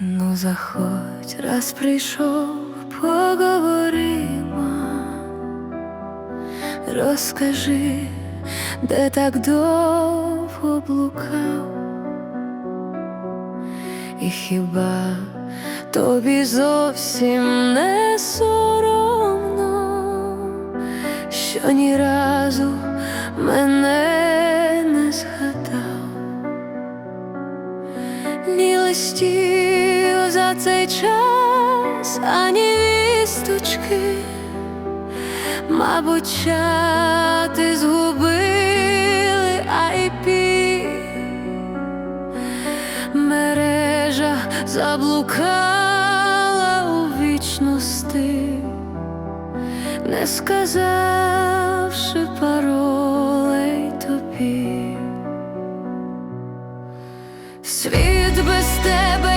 Ну, заходь, раз прийшов, поговоримо. Розкажи, де так довго блукав, і хіба тобі зовсім не соромно, що ні разу мене не згадав, ні листів за цей час, ані вісточки. Мабуть, чати згубили IP мережа заблукала у вічності, не сказавши паролей тобі. Світ без тебе,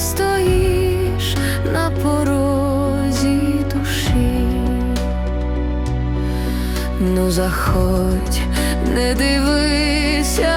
стоїш на порозі душі. Ну, заходь, не дивися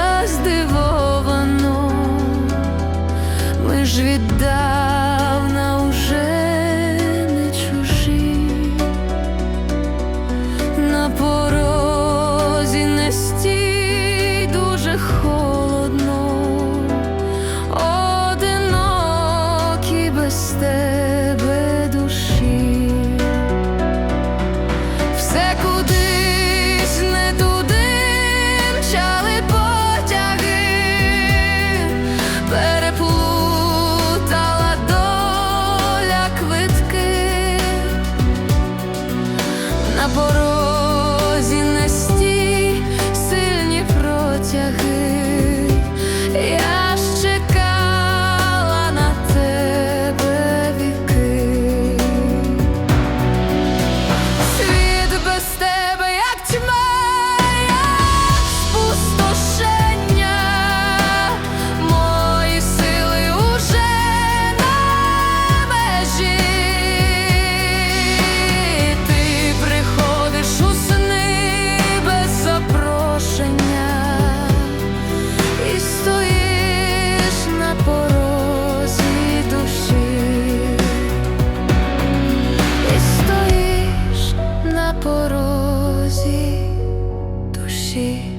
she